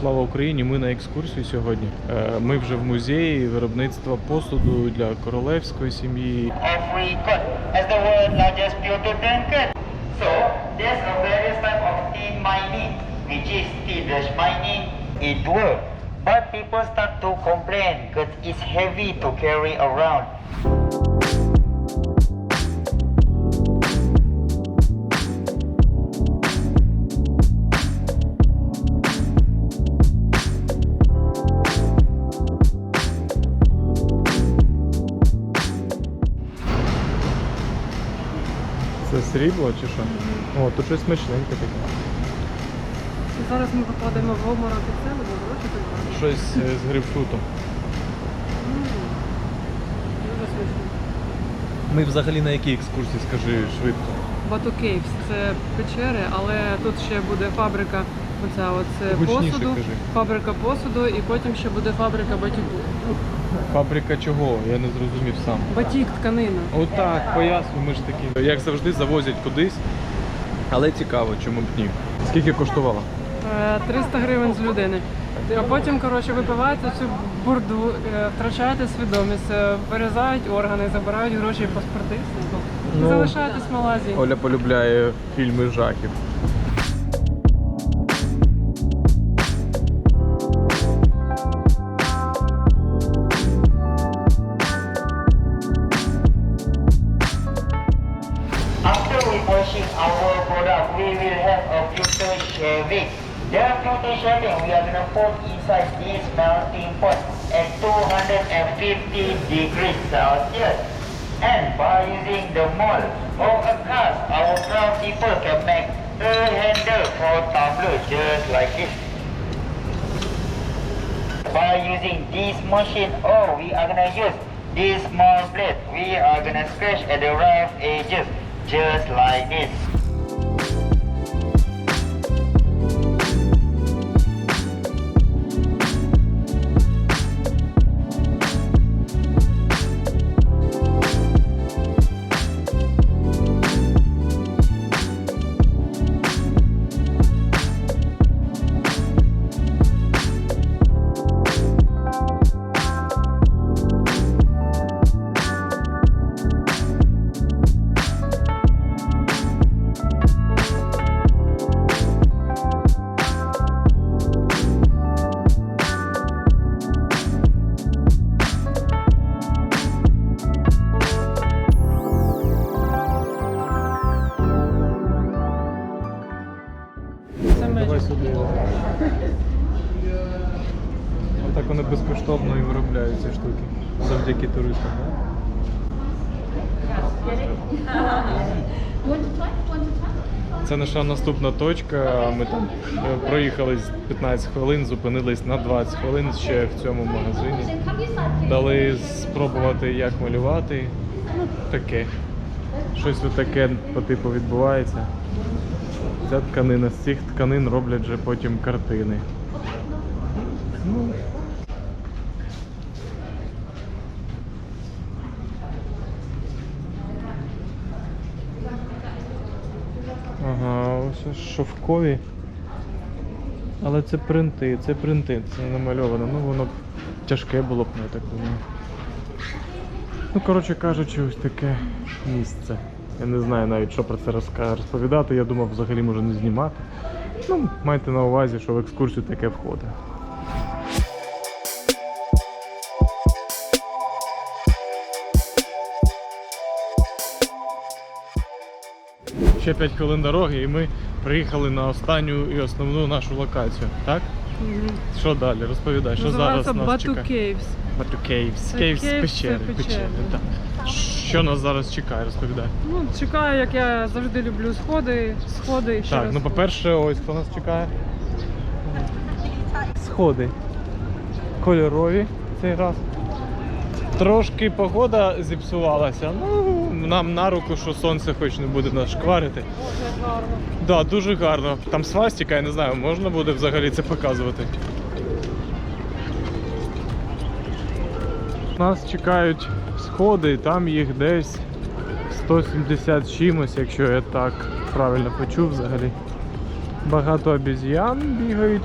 Слава Україні! Ми на екскурсії сьогодні. Е, Ми вже в музеї виробництва посуду для королевської сім'ї. Which is tin mining. It works, but people start to complain because it's heavy to carry around. Це чи що? О, тут щось смачненьке таке. Зараз ми попадемо в обморок себе, бо гроші. Щось е, з грейпфрутом. Дуже. Ми взагалі на якій екскурсії, скажи швидко. Бату Кейвс це печери, але тут ще буде фабрика оця це Гучніше посуду, кажи. фабрика посуду і потім ще буде фабрика батіку. Фабрика чого? Я не зрозумів сам. Батік, тканина. Отак, поясню, ми ж такі. Як завжди, завозять кудись. Але цікаво, чому б ні. Скільки коштувало? Е, 300 гривень з людини. А потім, коротше, випиваєте цю бурду, е, втрачаєте свідомість, е, вирізають органи, забирають гроші і паспорти. Ну. залишаєтесь в Малайзії. Оля полюбляє фільми жахів. Put inside this melting pot at 250 degrees Celsius. And by using the mold or a glass, our craft people can make a handle for tumbler just like this. By using this machine, oh, we are gonna use this small blade. We are gonna scratch at the rough edges, just like this. Це наша наступна точка. Ми там е, проїхали 15 хвилин, зупинились на 20 хвилин ще в цьому магазині. Дали спробувати, як малювати. Ну, таке. Щось таке по типу відбувається. Ця тканина, з цих тканин роблять вже потім картини. Ну. Шовкові. Але це принти, це принти, це не намальовано. Ну воно б тяжке було б, я так думаю. Ну, коротше кажучи, ось таке місце. Я не знаю навіть, що про це розповідати. Я думав, взагалі може не знімати. Ну, майте на увазі, що в екскурсію таке входить. Ще 5 хвилин дороги і ми приїхали на останню і основну нашу локацію. Так? Мгм. Що далі? Розповідай, що зараз нас Бату чекає? Кейвс. Бату Кейвс. Це Кейвс Кейвс, печери. печери. печери. Так. Що нас зараз чекає, розповідай. Ну, чекаю, як я завжди люблю сходи, сходи і ще Так, раз ну сходи. по-перше, ось хто нас чекає. Сходи. Кольорові цей раз. Трошки погода зіпсувалася. Ну, нам на руку, що сонце хоч не буде нас шкварити. Дуже гарно. Да, дуже гарно. Там свастика, я не знаю, можна буде взагалі це показувати. Нас чекають сходи, там їх десь 170 чимось, якщо я так правильно почув взагалі. Багато обіз'ян бігають.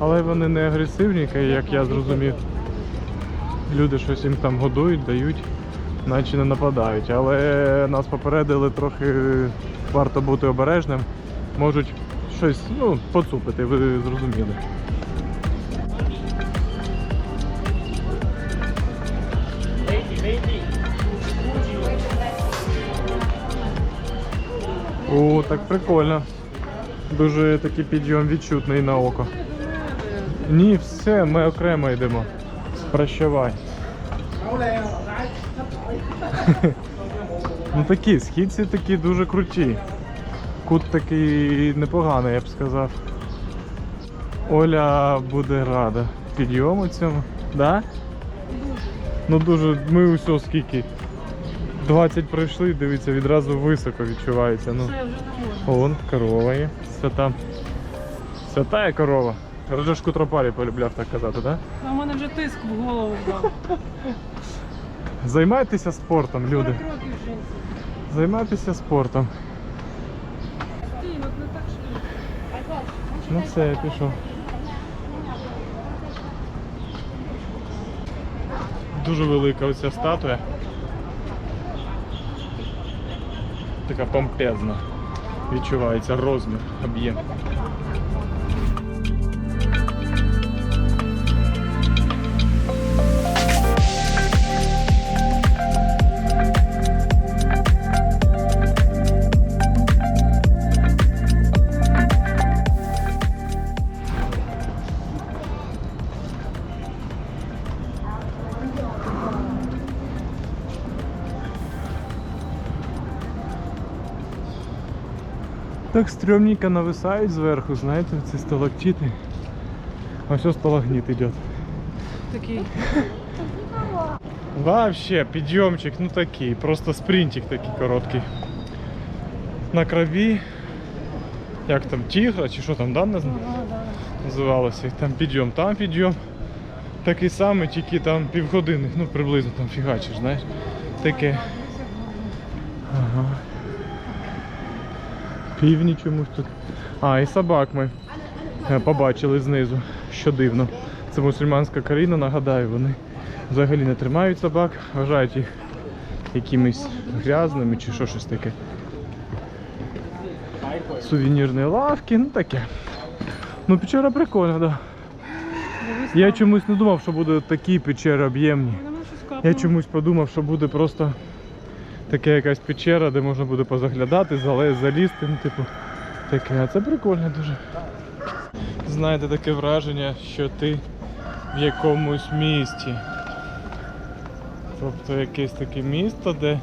Але вони не агресивні, як я зрозумів. Люди щось їм там годують, дають, наче не нападають. Але нас попередили трохи варто бути обережним. Можуть щось ну, поцупити, ви зрозуміли. О, так прикольно. Дуже такий підйом відчутний на око. Ні, все, ми окремо йдемо. Прощавай. Ну такі, східці такі дуже круті. Кут такий непоганий, я б сказав. Оля буде рада підйому цьому. Да? Ну дуже, ми усьо скільки. 20 пройшли, дивіться, відразу високо відчувається. Ну. Вон корова є. Свята. Святая корова. Раджеш Кутропарі полюбляв так казати, так? Да? А в мене вже тиск в голову. Займайтеся спортом, люди. 40 років жінці. Займайтеся спортом. Швидко. Ну все, я пішов. Дуже велика оця статуя. Така помпезна. Відчувається розмір, об'єм. Так стрёмненько нависають зверху, знаєте, ці сталактити. А все сталагнит йде. Такий. Вообще, підйомчик, ну такий, просто спринтик такий короткий. На крові. Як там, тігра чи що там, да, наз- Ага, да. називалося? Там підйом, там підйом. Такий самий, тільки там півгодини, ну приблизно там фігачиш, знаєш. Таке. Ага. Півні чомусь тут. А, і собак ми е, побачили знизу, що дивно. Це мусульманська країна, нагадаю, вони взагалі не тримають собак, вважають їх якимись грязними чи що щось таке. Сувенірні лавки, ну таке. Ну печера прикольна, да. Я чомусь не думав, що буде такі печери об'ємні. Я чомусь подумав, що буде просто така якась печера, де можна буде позаглядати, залізти, ну, типу, таке. А це прикольно дуже. Знаєте, таке враження, що ти в якомусь місті. Тобто якесь таке місто, де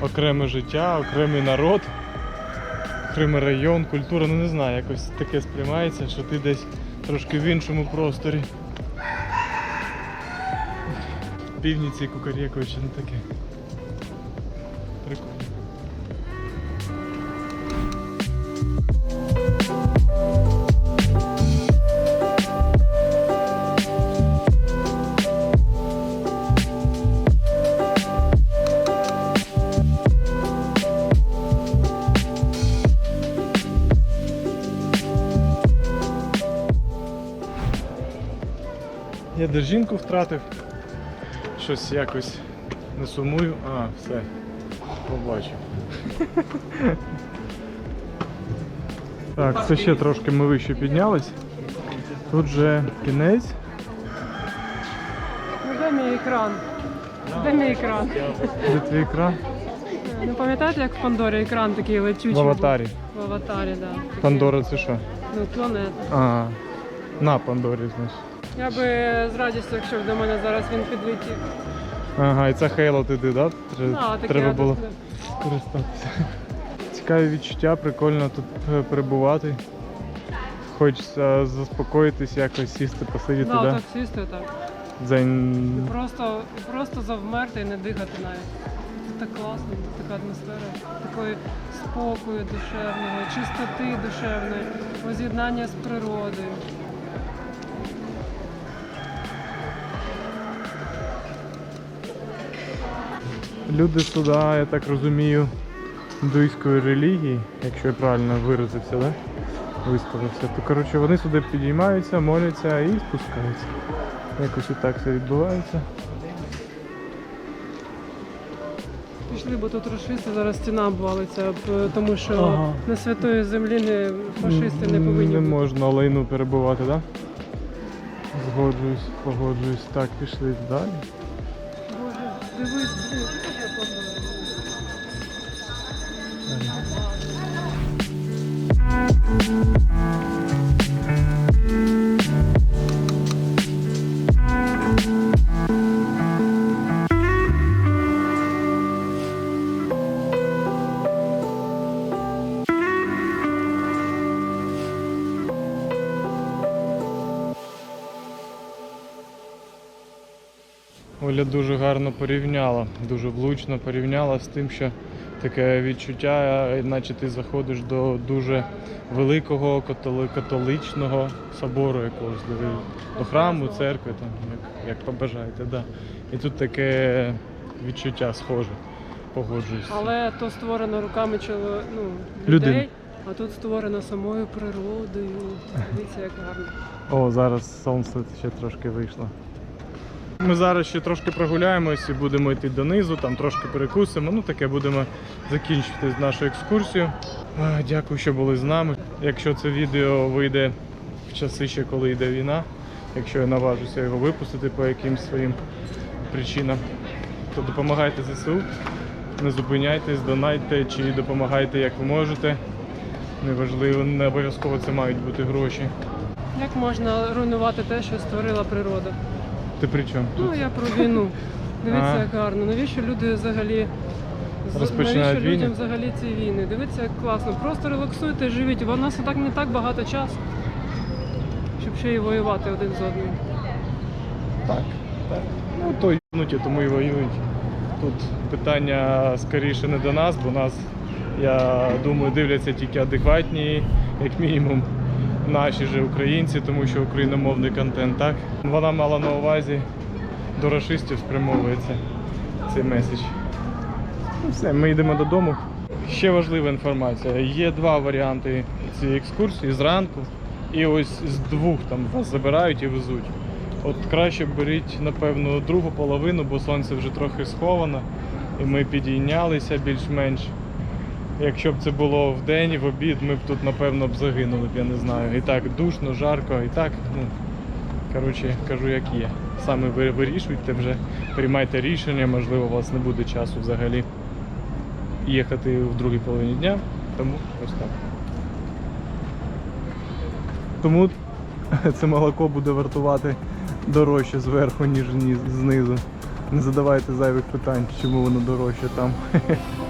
окреме життя, окремий народ, окремий район, культура, ну не знаю, якось таке сприймається, що ти десь трошки в іншому просторі. Півніці кукарєкуючи, ну таке. Я держинку втратив. Щось якось не сумую. А, все. Побачив. Так, це ще трошки ми вище піднялись. Тут же кінець. Ну, де мій екран? Де мій екран? Де твій екран? Не пам'ятаєте, як в Пандорі екран такий летючий? В був? аватарі. В аватарі, так. Да. Пандора це що? Ну, планета. А, на Пандорі, значить. Я би з радістю, якщо б до мене зараз він підлетів. Ага, і це Хейло туди, да? Треба, А, таке треба я було тут- скористатися. Цікаві відчуття, прикольно тут е, перебувати. Хочеться заспокоїтись, якось сісти, посидіти, Да, да? так сісти, так. Дзень. Просто, просто завмерти і не дихати навіть. Це так класно, така атмосфера такої спокою душевного, чистоти душевної, воз'єднання з природою. Люди сюди, я так розумію, індуїзької релігії, якщо я правильно виразився, да? виставився. То коротше вони сюди підіймаються, моляться і спускаються. Якось і так все відбувається. Пішли, бо тут рашисти, зараз стіна обвалиться, тому що Ага. на святої землі не, фашисти не повинні Не можна лайну перебувати, так? Да? Згоджуюсь, погоджуюсь. Так, пішли далі. Боже, дивись, блін, це ж я плакала. Оля дуже гарно порівняла, дуже влучно порівняла з тим, що таке відчуття, наче ти заходиш до дуже великого католичного собору якогось, до, до храму, церкви, там, як, як побажаєте. Да. І тут таке відчуття схоже, погоджуюсь. Але то створено руками чоло... ну, Людин. людей, а тут створено самою природою. Дивіться, як гарно. О, зараз сонце ще трошки вийшло. Ми зараз ще трошки прогуляємось і будемо йти донизу, там трошки перекусимо. Ну таке будемо закінчити нашу екскурсію. Дякую, що були з нами. Якщо це відео вийде в часи ще коли йде війна, якщо я наважуся його випустити по якимсь своїм причинам, то допомагайте ЗСУ, не зупиняйтесь, донайте чи допомагайте як ви можете. Неважливо, не обов'язково це мають бути гроші. Як можна руйнувати те, що створила природа? Ти при чому? Ну, я про війну. Дивіться, А. як гарно. Навіщо люди взагалі з- Розпочинають навіщо війни? людям взагалі ці війни? Дивіться, як класно. Просто релаксуйте, живіть. У нас і так не так багато часу, щоб ще й воювати один з одним. Так, так. Ну то юнуті, тому і воюють. Тут питання скоріше не до нас, бо нас, я думаю, дивляться тільки адекватні, як мінімум, наші же українці, тому що україномовний контент, так? Вона мала на увазі до расистів спрямовується цей меседж. Ну все, ми йдемо додому. Ще важлива інформація. Є два варіанти цієї екскурсії зранку. І ось з двох там вас забирають і везуть. От краще беріть, напевно, другу половину, бо сонце вже трохи сховано, і ми підійнялися більш-менш. Якщо б це було в день, в обід, ми б тут, напевно, б загинули б, я не знаю. І так душно, жарко, і так, ну, коротше, кажу, як є. Саме ви вирішуйте вже, приймайте рішення, можливо, у вас не буде часу взагалі їхати в другій половині дня, тому ось так. Тому це молоко буде вартувати дорожче зверху, ніж знизу. Не задавайте зайвих питань, чому воно дорожче там.